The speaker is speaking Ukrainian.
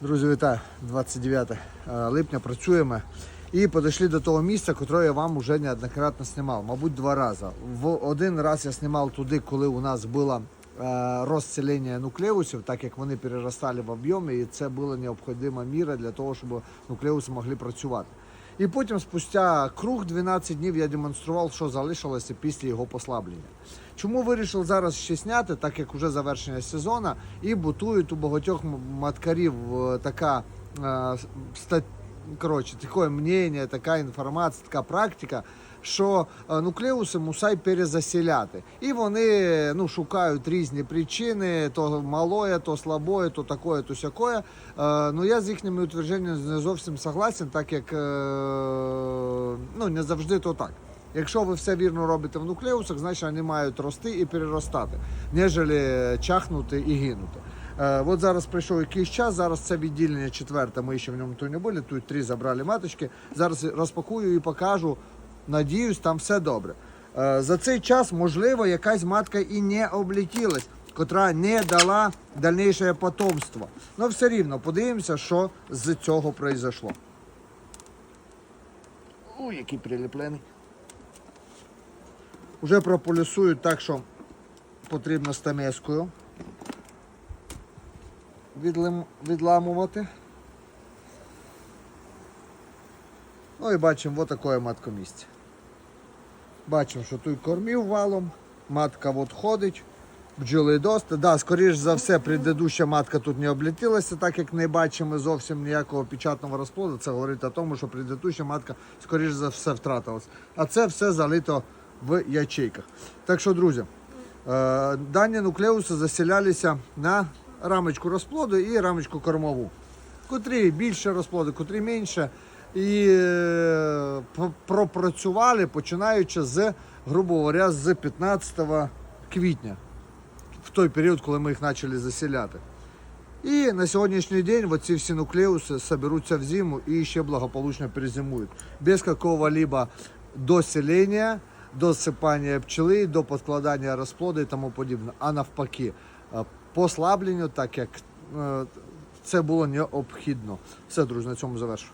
Друзі, вітаю! 29 липня працюємо і підійшли до того місця, яке я вам вже неоднократно знімав, мабуть, два рази. В один раз я знімав туди, коли у нас було е, розселення нуклеусів, так як вони переростали в об'ємі, і це була необхідна міра для того, щоб нуклеуси могли працювати. І потім, спустя круг 12 днів, я демонстрував, що залишилося після його послаблення. Чому вирішив зараз ще зняти, так як вже завершення сезону, і бутують у багатьох маткарів е, така е, ста- коротше, таке мнення, така інформація, така практика, що е, нуклеуси мусай перезасіляти. І вони ну, шукають різні причини: то малое, то слабое, то такое, то сякое. Е, ну я з їхніми утвердженнями не зовсім согласен, так як е, ну, не завжди то так. Якщо ви все вірно робите в нуклеусах, значить вони мають рости і переростати, нежели чахнути і гинути. Е, от зараз прийшов якийсь час, зараз це відділення четверте, ми ще в ньому тут не були, тут три забрали маточки. Зараз розпакую і покажу. Надіюсь, там все добре. Е, за цей час, можливо, якась матка і не облетілась, котра не дала дальніше потомство. Ну все рівно подивимося, що з цього произошло. Ой, який приліплений. Уже прополісують так, що потрібно стамескою відлим- відламувати. Ну і бачимо от таке маткомісце. Бачимо, що тут кормів валом, матка от ходить, бджоли доста. Да, скоріш за все, предыдуща матка тут не облетілася, так як не бачимо зовсім ніякого печатного розплоду. Це говорить о тому, що предыдуща матка, скоріш за все, втратилась. А це все залито в ячейках. Так що, друзі, е, дані нуклеуси засілялися на рамочку розплоду і рамочку кормову. Котрі більше розплоду, котрі менше. І е, пропрацювали починаючи з, грубо говоря, з 15 квітня, в той період, коли ми їх почали засіляти. І на сьогоднішній день вот ці всі нуклеуси соберуться в зиму і ще благополучно перезимують. Без какого-либо доселення, досипання пчели, до подкладання розплоду і тому подібне. А навпаки, послабленню, так як е, це було необхідно. Все, друзі, на цьому завершу.